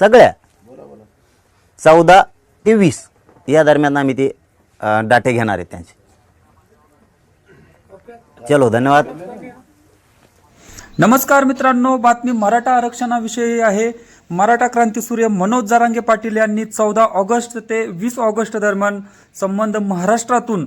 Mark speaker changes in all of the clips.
Speaker 1: सगळ्या. चौदा ते वीस. या दरम्यान आम्ही ते डाटे घेणार आहेत त्यांचे. चलो धन्यवाद.
Speaker 2: नमस्कार मित्रांनो बातमी मराठा आरक्षणाविषयी आहे. मराठा क्रांतीसूर्य मनोज जारांगे पाटील यांनी चौदा ऑगस्ट ते वीस ऑगस्ट दरम्यान संबंध महाराष्ट्रातून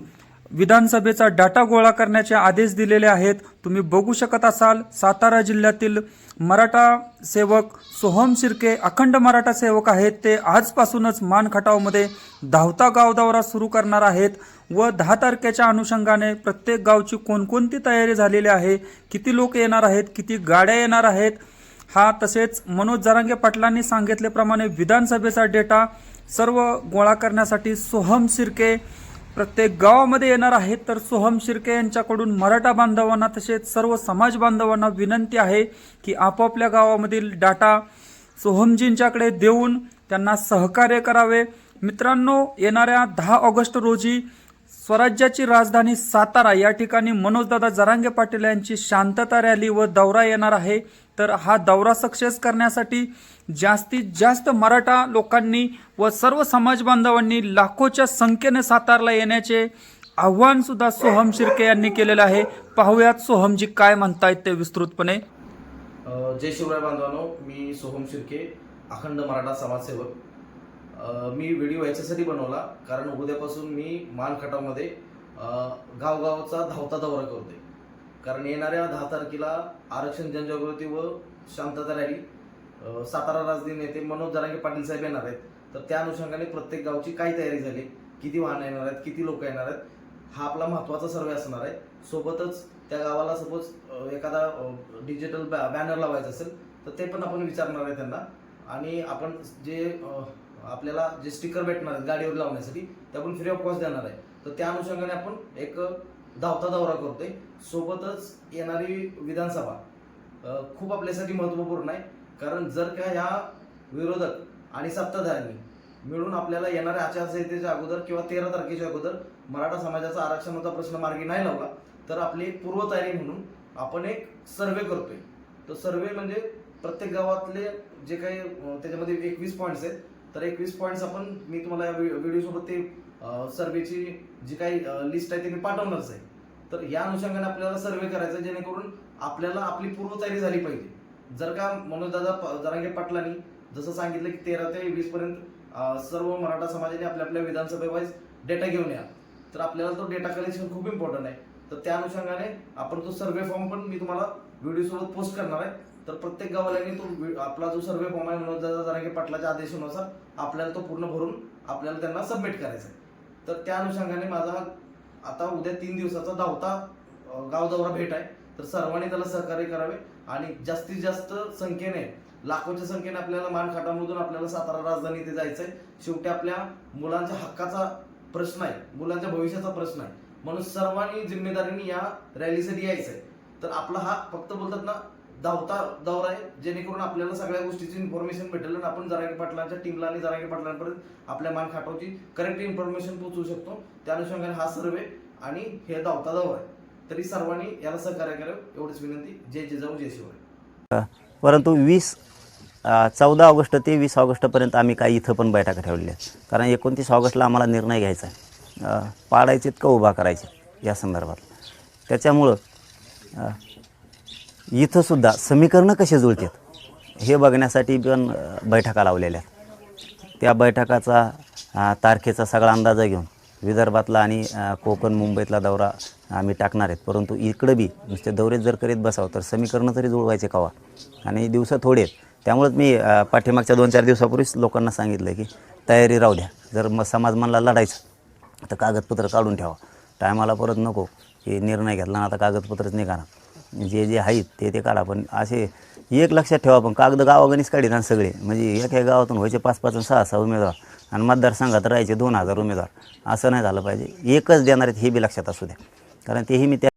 Speaker 2: विधानसभेचा डाटा गोळा करण्याचे आदेश दिलेले आहेत. तुम्ही बघू शकत असाल सातारा जिल्ह्यातील मराठा सेवक सोहम शिर्के अखंड मराठा सेवक आहेत. ते आजपासूनच मान खटावमध्ये धावता गाव दौरा सुरू करणार आहेत व दहा तारखेच्या अनुषंगाने प्रत्येक गावची कोणकोणती तयारी झालेली आहे किती लोक येणार आहेत किती गाड्या येणार आहेत हा तसेच मनोज जरांगे पाटलांनी सांगितल्याप्रमाणे विधानसभेचा डेटा सर्व गोळा करण्यासाठी सोहम शिर्के प्रत्येक गावामध्ये येणार आहेत तर सोहम शिर्के यांच्याकडून मराठा बांधवांना तसेच सर्व समाज बांधवांना विनंती आहे की आपापल्या गावामधील डाटा सोहमजींच्याकडे देऊन त्यांना सहकार्य करावे. मित्रांनो येणाऱ्या दहा ऑगस्ट रोजी स्वराज्याची राजधानी सातारा या ठिकाणी मनोजदादा जरांगे पाटील यांची शांतता रॅली व दौरा येणार आहे. तर हा दौरा सक्सेस करण्यासाठी जास्तीत जास्त मराठा लोकांनी व सर्व समाज बांधवांनी लाखोच्या संख्येने सातारला येण्याचे आव्हान सुद्धा सोहम शिर्के यांनी केलेलं आहे. पाहूयात सोहमजी काय म्हणतायत ते विस्तृतपणे.
Speaker 3: जय शिवराय बांधवानो मी सोहम शिर्के अखंड मराठा समाजसेवक. मी व्हिडिओ याच्यासाठी बनवला कारण उद्यापासून मी मानखटामध्ये गावगावचा धावता दौरा करतोय. कारण येणाऱ्या दहा तारखेला आरक्षण जनजागृती व शांतता रॅली सातारा राजदिन नेते मनोज जरांगे पाटील साहेब येणार आहेत. तर त्या अनुषंगाने प्रत्येक गावची काय तयारी झाली. किती वाहनं येणार आहेत किती लोक येणार आहेत हा आपला महत्त्वाचा सर्वे असणार आहे. सोबतच त्या गावाला सपोज एखादा डिजिटल बॅ बॅनर लावायचा असेल तर ते पण आपण विचारणार आहे त्यांना. आणि आपण जे आपल्याला जे स्टिकर भेटणार आहेत गाडीवर लावण्यासाठी ते आपण फ्री ऑफ कॉस्ट देणार आहे. तर त्या अनुषंगाने आपण एक धावता दौरा करतोय. सोबतच येणारी विधानसभा खूप आपल्यासाठी महत्त्वपूर्ण आहे. कारण जर का ह्या विरोधक आणि सत्ताधाऱ्यांनी मिळून आपल्याला येणाऱ्या आचारसंहितेच्या अगोदर किंवा तेरा तारखेच्या अगोदर मराठा समाजाचा आरक्षणाचा प्रश्न मार्गी नाही लावला तर आपली पूर्वतयारी म्हणून आपण एक सर्वे करतोय. तो सर्वे म्हणजे प्रत्येक गावातले जे काही त्याच्यामध्ये एकवीस पॉईंट्स आहेत. तर एकवीस पॉईंट्स आपण मी तुम्हाला या व्हिडिओ सोबत ते सर्वेची जी काही लिस्ट आहे ते मी पाठवणारच आहे. तर या अनुषंगाने आपल्याला सर्वे करायचा आहे, जेणेकरून आपल्याला आपली पूर्वतयारी झाली पाहिजे. जर का मनोजदादा प- जरांगे पाटलांनी जसं सांगितलं की तेरा ते वीस पर्यंत सर्व मराठा समाजाने आपल्या आपल्या विधानसभेवाईज डेटा घेऊन या. तर आपल्याला तो डेटा कलेक्शन खूप इम्पॉर्टंट आहे. तर त्या अनुषंगाने आपण तो सर्वे फॉर्म पण मी तुम्हाला व्हिडिओ सोबत पोस्ट करणार आहे. तर प्रत्येक गावाल्यांनी तो आपला जो सर्वे फॉर्म आहे मनोजदादा जरांगे पाटलाच्या आदेशानुसार आपल्याला तो पूर्ण भरून आपल्याला त्यांना सबमिट करायचा आहे. तर त्या अनुषंगाने माझा हा आता उद्या तीन दिवसाचा धावता गाव दौरा भेट आहे. तर सर्वांनी त्याला सहकार्य करावे आणि जास्तीत जास्त संख्येने लाखोच्या संख्येने आपल्याला मानखाटामधून आपल्याला सातारा राजधानी इथे जायचंय. शेवटी आपल्या मुलांच्या हक्काचा प्रश्न आहे मुलांच्या भविष्याचा प्रश्न आहे. म्हणून सर्वांनी जिम्मेदारीने या रॅलीसाठी यायचंय. तर आपला हा फक्त बोलतात ना धावता दौरा आहे जेणेकरून आपल्याला सगळ्या गोष्टीची इन्फॉर्मेशन भेटेल आणि आपण जरांगे पाटलांच्या टीमला आणि जरांगे पाटलांपर्यंत आपल्या मान खाटावची करेक्ट इन्फॉर्मेशन पोहोचवू शकतो. त्या अनुषंगाने हा सर्वे आणि हे धावता दौरा आहे. तरी सर्वांनी याला सहकार्य करावं एवढीच विनंती. जय जिजाऊ जय शिवराय.
Speaker 1: परंतु वीस चौदा ऑगस्ट ते वीस ऑगस्टपर्यंत आम्ही काही इथं पण बैठका ठेवलेल्या आहेत. कारण एकोणतीस ऑगस्टला आम्हाला निर्णय घ्यायचा आहे. अ, पाडायचेत का उभा करायचे या संदर्भात? त्याच्यामुळं इथंसुद्धा समीकरणं कसे जुळतात? हे बघण्यासाठी पण बैठका लावलेल्या आहेत. त्या बैठकाचा तारखेचा सगळा अंदाजा घेऊन विदर्भातला आणि कोकण मुंबईतला दौरा आम्ही टाकणार आहेत. परंतु इकडं बी नुसते दौरे जर करीत बसावं तर समीकरणं तरी जुळवायचे कवा? आणि दिवस थोडे आहेत. त्यामुळेच मी पाठीमागच्या दोन चार दिवसापूर्वीच लोकांना सांगितलं की तयारी राहू द्या. जर मग समाज म्हणला लढायचं तर कागदपत्र काढून ठेवा. टायमाला परत नको की निर्णय घेतला ना आता कागदपत्रच निघाणार जे जे आहेत ते ते काढा. पण असे एक लक्षात ठेवा पण कागद गावागणीच काढीत ना सगळे. म्हणजे एक एका गावातून व्हायचे पाच पाच आणि सहा सहा उमेदवार आणि मतदारसंघात राहायचे दोन हजार उमेदवार. असं नाही झालं पाहिजे. एकच देणार आहेत हे बी लक्षात असू द्या. कारण तेही मी त्या